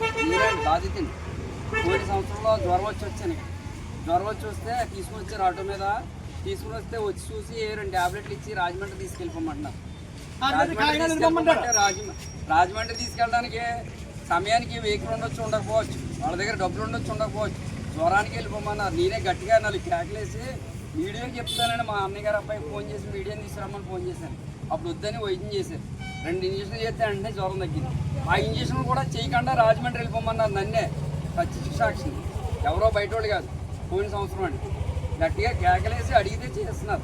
మీరేంటి బాధితుని పోయిన సంవత్సరంలో జ్వరం వచ్చి వచ్చాను. జ్వరం వచ్చి వస్తే తీసుకుని వచ్చారు ఆటో మీద. తీసుకుని వస్తే వచ్చి చూసి రెండు టాబ్లెట్లు ఇచ్చి రాజమండ్రి తీసుకెళ్ళిపోమంటున్నారు. రాజమండ్రి రాజమండ్రి తీసుకెళ్ళడానికి సమయానికి వెహికల్ ఉండొచ్చు ఉండకపోవచ్చు. వాళ్ళ దగ్గర డబ్బులు ఉండొచ్చు ఉండకపోవచ్చు. జ్వరానికి వెళ్ళిపోమన్నారు. నేనే గట్టిగా నాలుగు కేకలేసి మీడియాకి చెప్తానని మా అన్నయ్య గారు అబ్బాయి ఫోన్ చేసి మీడియాని తీసుకురమ్మని ఫోన్ చేశాను. అప్పుడు వద్దని వైద్యం చేశారు. రెండు ఇంజక్షన్లు చేస్తే అంటే జ్వరం తగ్గింది. ఆ ఇంజక్షన్ కూడా చేయకుండా రాజమండ్రి వెళ్ళిపోమన్నారు నన్నే. ఖచ్చిత సాక్షి. ఎవరో బయట వాళ్ళు కాదు. పోయిన సంవత్సరం అండి. గట్టిగా కేకలేసి అడిగితే చేస్తున్నారు.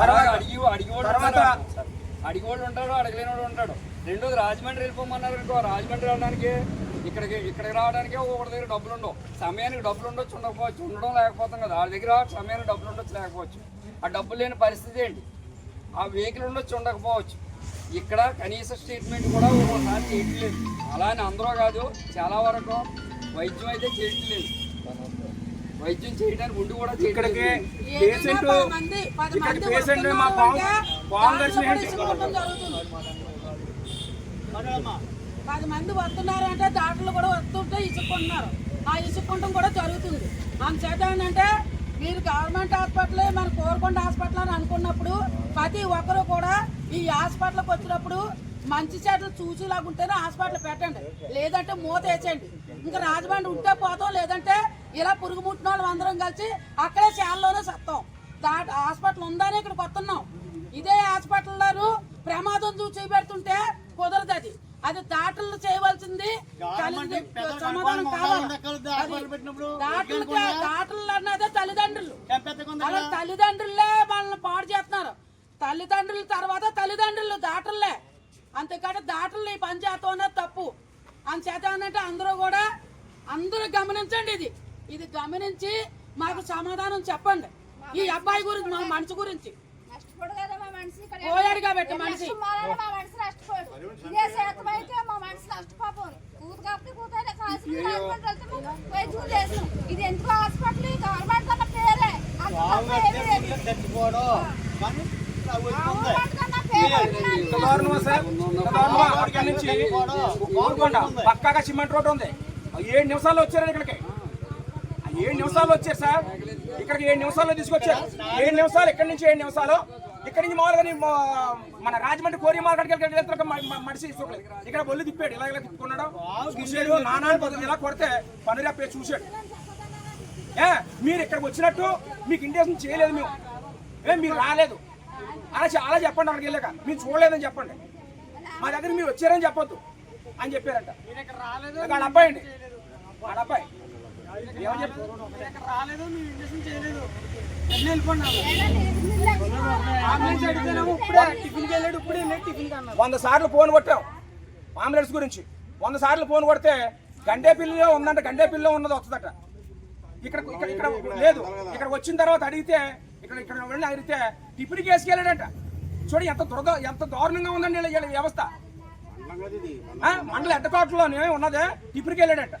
తర్వాత అడిగి అడిగేవాడు ఉంటాడు. అడిగేవాడు ఉంటాడు అడగలేనివాడు ఉంటాడు రెండోది రాజమండ్రి వెళ్ళిపోమన్నారు అనుకో రాజమండ్రి వెళ్ళడానికి ఇక్కడికి ఇక్కడికి రావడానికి ఒకటి దగ్గర డబ్బులు ఉండవు. సమయానికి డబ్బులు ఉండొచ్చు ఉండకపోవచ్చు ఉండడం లేకపోతాం కదా. వాళ్ళ దగ్గర సమయానికి డబ్బులు ఉండొచ్చు లేకపోవచ్చు. ఆ డబ్బులు లేని పరిస్థితి ఏంటి? ఆ వెహికల్ ఉండొచ్చు ఉండకపోవచ్చు. ఇక్కడ కనీస స్టేట్మెంట్ కూడా ఒక్కోసారి చేయట్లేదు. అలా అని అందరూ కాదు చాలా వరకు వైద్యం అయితే చేయట్లేదు. వైద్యం చేయడానికి ఉండి కూడా ఇక్కడికి పేషెంట్ పేషెంట్ మా పది మంది వస్తున్నారు అంటే దాంట్లో కూడా వస్తుంటే ఇసుక్కుంటున్నారు. ఆ ఇసుక్కుంటం కూడా జరుగుతుంది. అందుచేత ఏంటంటే మీరు గవర్నమెంట్ హాస్పిటల్ మన కోరుకొండ హాస్పిటల్ అని అనుకున్నప్పుడు ప్రతి ఒక్కరు కూడా ఈ హాస్పిటల్కి వచ్చినప్పుడు మంచి చెట్లు చూసేలాగుంటేనే హాస్పిటల్ పెట్టండి. లేదంటే మూత వేసేయండి. ఇంకా రాజమండ్రి ఉంటే పోతాం లేదంటే ఇలా పురుగు ముట్టిన వాళ్ళు అందరం కలిసి అక్కడే శాలలోనే సత్తాం. దా హాస్పిటల్ ఉందని ఇక్కడికి వస్తున్నాం. ఇదే హాస్పిటల్లో ప్రమాదం చూసి పెడుతుంటే కుదరదు అది అది దాటలు చేయవలసింది. సమాధానం కావాలి. దాటలు దాటలు అన్నదే తల్లిదండ్రులు. అలా తల్లిదండ్రులే మనల్ని పాడు చేస్తున్నారు. తల్లిదండ్రుల తర్వాత తల్లిదండ్రులు దాటలే. అంతేకాదు దాటలు ఈ పని చేస్తాం అన్నది తప్పు. అని చేత అంటే అందరూ కూడా అందరూ గమనించండి ఇది. ఇది గమనించి మాకు సమాధానం చెప్పండి. ఈ అబ్బాయి గురించి మా మనిషి గురించి. నష్టపోడు కదా మా మనిషి ఇక్కడ పోయాడు కాబట్టి మనిషి నష్టపోవాలని మా మనిషి నష్టపోడు ఇదే శాతం అయితే మా మనిషి కూతు కాబట్టి హాస్పిటల్ వెళ్తే ఇది ఎందుకు హాస్పిటల్? గవర్నమెంట్ పేరే. పక్కాగా సిమెంట్ రోడ్ ఉంది. ఆ ఏడు నిమిషాల్లో వచ్చారు ఇక్కడికి. ఆ ఏడు నిమిషాల్లో వచ్చారు సార్. ఇక్కడికి ఏడు నిమిషాల్లో తీసుకొచ్చారు. ఏడు నిమిషాలు ఇక్కడి నుంచి ఏడు నిమిషాలు. ఇక్కడి నుంచి మామూలుగా మన రాజమండ్రి కోరి మార్కెట్కి వెళ్తున్న మనిషి. ఇక్కడ బొల్లు తిప్పాడు ఇలా ఇలా తిప్పుకున్నాడు. చూసాడు నానా పద్ధతి ఇలా కొడితే పనులు చూశాడు ఏ మీరు ఇక్కడికి వచ్చినట్టు మీకు ఇంటెన్షన్ చేయలేదు మేము. ఏ మీరు రాలేదు. అలా అలా చెప్పండి అక్కడికి వెళ్ళాక. మీరు చూడలేదని చెప్పండి. మా దగ్గర మీరు వచ్చారని చెప్పొద్దు అని చెప్పారంట. వాళ్ళ అబ్బాయి అండి. వాళ్ళ అబ్బాయి. రాలేదు ఇంజక్షన్ చేయలేదు. ఇప్పుడే టిఫిన్కి వెళ్ళాడు ఇప్పుడే వెళ్ళాడు టిఫిన్కి అన్నారు వంద సార్లు ఫోన్ కొట్టాం అంబులెన్స్ గురించి. వంద సార్లు ఫోన్ కొడితే గండే పిల్లిలో ఉందంట గండే పిల్లిలో ఉన్నది వస్తుందట. ఇక్కడ ఇక్కడ ఇక్కడ లేదు. ఇక్కడ వచ్చిన తర్వాత అడిగితే ఇక్కడ ఇక్కడ వెళ్ళి అడిగితే టిఫిన్ కేసుకి వెళ్ళాడంట చూడు ఎంత దురద ఎంత దారుణంగా ఉందండి వీళ్ళ- వ్యవస్థ. మండల హెడ్కోటలోనే ఉన్నదే టిఫిన్కి వెళ్ళాడంట.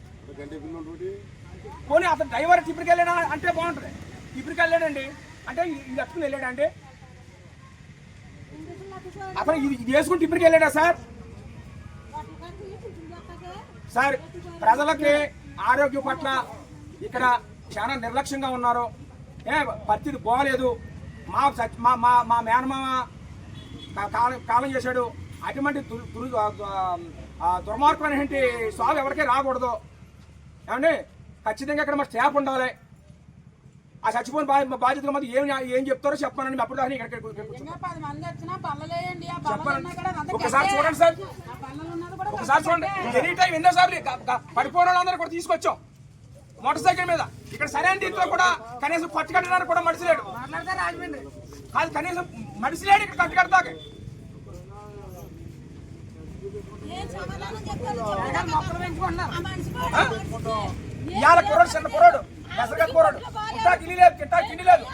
పోనీ అతను డ్రైవర్ టిఫిన్కి వెళ్ళాడా అంటే బాగుంటుంది. ఇప్పటికి వెళ్ళాడండి అంటే ఇది ఇది వెళ్ళాడండి అతను ఇది ఇది వేసుకుని ఇప్పటికి వెళ్ళాడా సార్? సార్ ప్రజలకి ఆరోగ్యం పట్ల ఇక్కడ చాలా నిర్లక్ష్యంగా ఉన్నారు. ఏ పరిస్థితి బాగలేదు మా సచ్- మా మా మా మేనమామ కాలం కాలం చేశాడు. అటువంటి దుర్ దుర్- ఆ, దుర్మార్గమైనటువంటి సాగు ఎవరికీ రాకూడదు. ఏమండి? ఖచ్చితంగా ఇక్కడ మా స్టాఫ్ ఉండాలి. ఆ చచ్చిపోయిన బా బాధ్యతల మధ్య ఏం ఏం చెప్తారో చెప్పానండి అప్పుడు దాకా ఇక్కడ మంది ఒకసారి. చూడండి సార్. ఒకసారి చూడండి. ఎనీ టైం ఎన్నో సార్లు పడిపోయిన వాళ్ళందరూ కూడా తీసుకొచ్చాం. మోటార్ సైకిల్ మీద. ఇక్కడ సరైన దీంట్లో కూడా కనీసం పట్టు కట్టడానికి కూడా మనిషి లేడు. కాదు కనీసం మనిషి లేడు ఇక్కడ కట్టు కడతాకి ఏం సమాధానం చెప్తారో? జగన్ మొక్కలు పెంచుకుంటున్నారు. ఇవాళ కుర్రాడు చిన్న కుర్రాడు పెసరగా కుర్రాడు కిట్టా గిల్లి లేదు కిట్టా గిల్లి లేదు